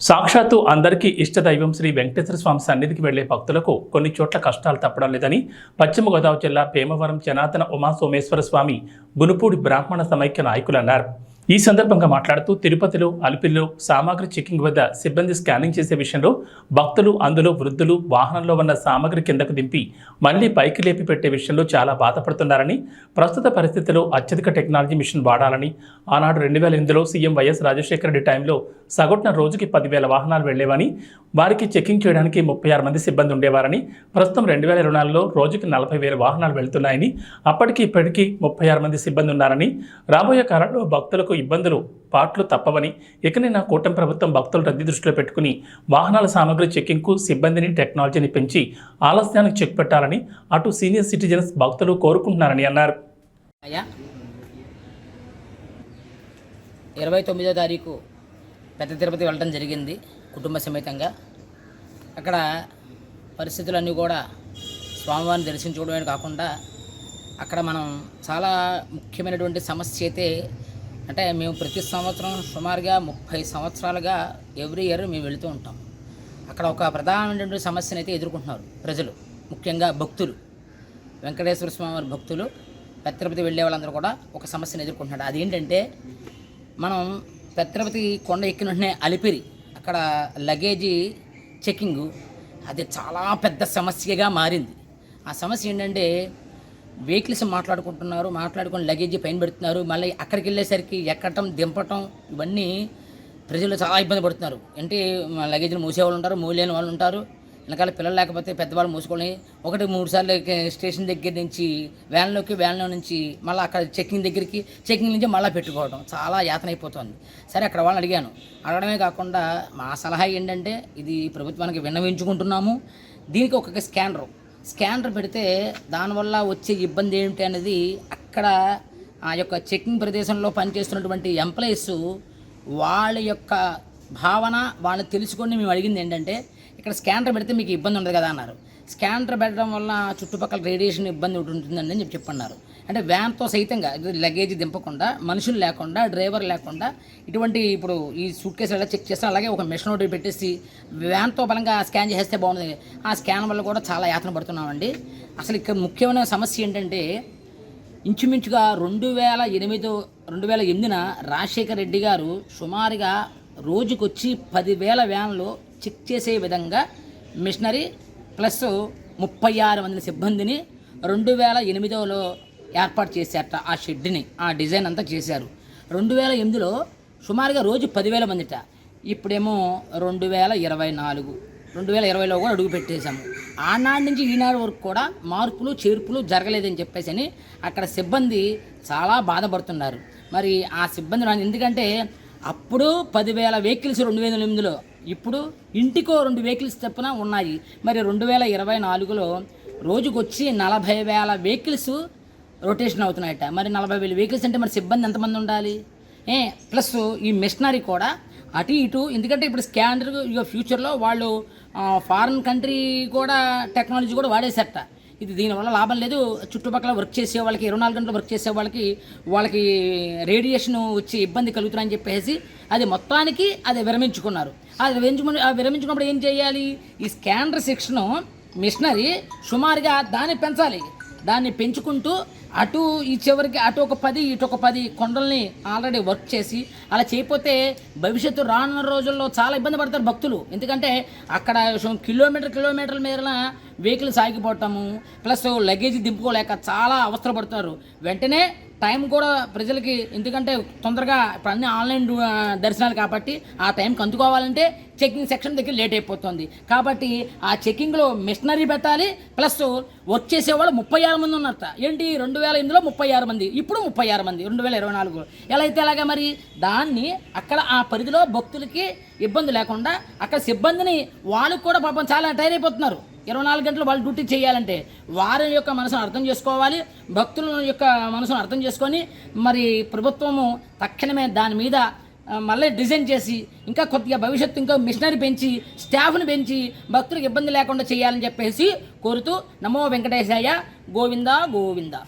సాక్షాత్తు అందరికీ ఇష్టదైవం శ్రీ వెంకటేశ్వర స్వామి సన్నిధికి వెళ్ళే భక్తులకు కొన్ని చోట్ల కష్టాలు తప్పడం లేదని పశ్చిమ గోదావరి జిల్లా పేమవరం జనాతన ఉమా సోమేశ్వర స్వామి గునుపూడి బ్రాహ్మణ సమైక్య నాయకులు అన్నారు. ఈ సందర్భంగా మాట్లాడుతూ తిరుపతిలో అలిపిరిలో సామాగ్రి చెకింగ్ వద్ద సిబ్బంది స్కానింగ్ చేసే విషయంలో భక్తులు అందులో వృద్ధులు వాహనంలో ఉన్న సామాగ్రి కిందకు దింపి మళ్ళీ పైకి లేపి పెట్టే విషయంలో చాలా బాధపడుతున్నారని ప్రస్తుత పరిస్థితిలో అత్యధిక టెక్నాలజీ మిషన్ వాడాలని ఆనాడు రెండు వేల ఎనిమిదిలో సీఎం వైఎస్ రాజశేఖర రెడ్డి టైంలో సగటున రోజుకి పదివేల వాహనాలు వెళ్ళేవని వారికి చెకింగ్ చేయడానికి ముప్పై ఆరు మంది సిబ్బంది ఉండేవారని ప్రస్తుతం రెండు వేల ఇరవై నాలుగులో రోజుకి నలభై వేల వాహనాలు వెళ్తున్నాయని అప్పటికి ఇప్పటికీ ముప్పై ఆరు మంది సిబ్బంది ఉన్నారని రాబోయే కాలంలో భక్తులకు ఇబ్బందులు పాట్లు తప్పవని ఇకనైనా కూటమి ప్రభుత్వం భక్తులు రద్దీ దృష్టిలో పెట్టుకుని వాహనాల సామగ్రి చెక్కింగ్కు సిబ్బందిని టెక్నాలజీని పెంచి ఆలస్యానికి చెక్ పెట్టాలని అటు సీనియర్ సిటిజన్స్ భక్తులు కోరుకుంటున్నారని అన్నారు. అయ్యా ఇరవై తొమ్మిదో తారీఖు పెద్ద తిరుపతి వెళ్ళడం జరిగింది కుటుంబ సమేతంగా. అక్కడ పరిస్థితులన్నీ కూడా స్వామివారిని దర్శించుకోవడమే కాకుండా అక్కడ మనం చాలా ముఖ్యమైనటువంటి సమస్య అయితే అంటే మేము ప్రతి సంవత్సరం సుమారుగా ముప్పై సంవత్సరాలుగా ఎవ్రీ ఇయర్ మేము వెళుతూ ఉంటాం. అక్కడ ఒక ప్రధానమైనటువంటి సమస్యను అయితే ఎదుర్కొంటున్నారు ప్రజలు ముఖ్యంగా భక్తులు. వెంకటేశ్వర స్వామి వారి భక్తులు పెద్ద వెళ్ళే వాళ్ళందరూ కూడా ఒక సమస్యను ఎదుర్కొంటున్నారు. అదేంటంటే మనం పెద్ద కొండ ఎక్కిన వెంటనే అలిపిరి అక్కడ లగేజీ చెకింగు అది చాలా పెద్ద సమస్యగా మారింది. ఆ సమస్య ఏంటంటే వెహికల్స్ మాట్లాడుకుంటున్నారు మాట్లాడుకొని లగేజ్ పైన పెడుతున్నారు మళ్ళీ అక్కడికి వెళ్ళేసరికి ఎక్కటం దింపటం ఇవన్నీ ప్రజలు చాలా ఇబ్బంది పడుతున్నారు. అంటే లగేజీలు మూసేవాళ్ళు ఉంటారు మూలేని వాళ్ళు ఉంటారు. వెనకాల పిల్లలు లేకపోతే పెద్దవాళ్ళు మూసుకొని ఒకటి మూడు సార్లు స్టేషన్ దగ్గర నుంచి వ్యాన్లోకి వ్యాన్లో నుంచి మళ్ళీ అక్కడ చెకింగ్ దగ్గరికి చెక్కింగ్ నుంచి మళ్ళీ పెట్టుకోవడం చాలా యాతన అయిపోతుంది. సరే అక్కడ వాళ్ళని అడిగాను. అడగడమే కాకుండా మా సలహా ఏంటంటే ఇది ప్రభుత్వానికి విన్నవించుకుంటున్నాము. దీనికి ఒక స్కానరు. స్కానర్ పెడితే దానివల్ల వచ్చే ఇబ్బంది ఏమిటి అనేది అక్కడ ఆ యొక్క చెక్కింగ్ ప్రదేశంలో పనిచేస్తున్నటువంటి ఎంప్లాయీస్ వాళ్ళ యొక్క భావన వాళ్ళు తెలుసుకొని మేము అడిగింది ఏంటంటే ఇక్కడ స్కానర్ పెడితే మీకు ఇబ్బంది ఉండదు కదా అన్నారు. స్కానర్ పెట్టడం వల్ల చుట్టుపక్కల రేడియేషన్ ఇబ్బంది ఒకటి ఉంటుందని చెప్పి చెప్పన్నారు. అంటే వ్యాన్తో సైతంగా లగేజ్ దింపకుండా మనుషులు లేకుండా డ్రైవర్ లేకుండా ఇటువంటి ఇప్పుడు ఈ సూట్ కేసులు ఎలా చెక్ చేస్తే అలాగే ఒక మిషన్ ఒకటి పెట్టేసి వ్యాన్తో బలంగా స్కాన్ చేస్తే బాగుంది ఆ స్కాన్ వల్ల కూడా చాలా యాతన పడుతున్నామండి. అసలు ఇక్కడ ముఖ్యమైన సమస్య ఏంటంటే ఇంచుమించుగా రెండు వేల ఎనిమిదో రెండు వేల ఎనిమిదిన రాజశేఖర రెడ్డి గారు సుమారుగా రోజుకొచ్చి పదివేల వ్యాన్లు చెక్ చేసే విధంగా మిషనరీ ప్లస్ ముప్పై ఆరు మంది సిబ్బందిని రెండు వేల ఎనిమిదోలో ఏర్పాటు చేశారట ఆ షెడ్ని ఆ డిజైన్ అంతా చేశారు. రెండు వేల ఎనిమిదిలో సుమారుగా రోజు పదివేల మందిట. ఇప్పుడేమో రెండు వేల ఇరవై నాలుగు రెండు వేల ఇరవైలో కూడా అడుగు పెట్టేశాము. ఆనాటి నుంచి ఈనాడు వరకు కూడా మార్పులు చేర్పులు జరగలేదని చెప్పేసి అని అక్కడ సిబ్బంది చాలా బాధపడుతున్నారు. మరి ఆ సిబ్బంది ఎందుకంటే అప్పుడు పదివేల వెహికల్స్ రెండు వేల ఎనిమిదిలో ఇప్పుడు ఇంటికో రెండు వెహికల్స్ తప్పున ఉన్నాయి. మరి రెండు వేల ఇరవై నాలుగులో రోజుకొచ్చి నలభై వేల వెహికల్స్ రొటేషన్ అవుతున్నాయట. మరి నలభై వేలు వెహికల్స్ అంటే మరి సిబ్బంది ఎంతమంది ఉండాలి? ఏ ప్లస్ ఈ మిషనరీ కూడా అటు ఇటు ఎందుకంటే ఇప్పుడు స్కానర్ ఇక ఫ్యూచర్లో వాళ్ళు ఫారిన్ కంట్రీ కూడా టెక్నాలజీ కూడా వాడేసట ఇది దీనివల్ల లాభం లేదు. చుట్టుపక్కల వర్క్ చేసే వాళ్ళకి ఇరవై నాలుగు గంటలు వర్క్ చేసే వాళ్ళకి వాళ్ళకి రేడియేషన్ వచ్చి ఇబ్బంది కలుగుతుందని చెప్పేసి అది మొత్తానికి అది విరమించుకున్నారు. అది విరమించుకుని ఆ విరమించుకున్నప్పుడు ఏం చేయాలి? ఈ స్కానర్ సెక్షను మిషనరీ సుమారుగా దాన్ని పెంచాలి. దాన్ని పెంచుకుంటూ అటు ఈ చివరికి అటు ఒక పది ఇటు ఒక పది కొండల్ని ఆల్రెడీ వర్క్ చేసి అలా చేయకపోతే భవిష్యత్తు రానున్న రోజుల్లో చాలా ఇబ్బంది పడతారు భక్తులు. ఎందుకంటే అక్కడ కిలోమీటర్ కిలోమీటర్ల మేర వెహికల్ సాగిపోవటము ప్లస్ లగేజ్ దింపుకోలేక చాలా అవస్థలు వెంటనే టైం కూడా ప్రజలకి ఎందుకంటే తొందరగా ఇప్పుడు అన్ని ఆన్లైన్ దర్శనాలు కాబట్టి ఆ టైంకి అందుకోవాలంటే చెక్కింగ్ సెక్షన్ దగ్గర లేట్ అయిపోతుంది. కాబట్టి ఆ చెక్కింగ్లో మిషనరీ పెట్టాలి ప్లస్ వర్క్ చేసేవాళ్ళు ముప్పై ఆరు మంది ఉన్నారట. ఏంటి? రెండు వేల ఎనిమిదిలో ముప్పై ఆరు మంది ఇప్పుడు ముప్పై ఆరు మంది రెండు వేల ఇరవై నాలుగు. ఎలా అయితే అలాగా మరి? దాన్ని అక్కడ ఆ పరిధిలో భక్తులకి ఇబ్బంది లేకుండా అక్కడ సిబ్బందిని వాళ్ళకు కూడా పాపం చాలా టైర్ అయిపోతున్నారు. ఇరవై నాలుగు గంటలు వాళ్ళు డ్యూటీ చేయాలంటే వారి యొక్క మనసును అర్థం చేసుకోవాలి భక్తుల యొక్క మనసును అర్థం చేసుకొని మరి ప్రభుత్వము తక్షణమే దాని మీద మళ్ళీ డిజైన్ చేసి ఇంకా కొద్దిగా భవిష్యత్తు ఇంకా మిషనరీ పెంచి స్టాఫ్ని పెంచి భక్తులకు ఇబ్బంది లేకుండా చేయాలని చెప్పేసి కోరుతూ నమో వెంకటేశాయ గోవిందా గోవిందా.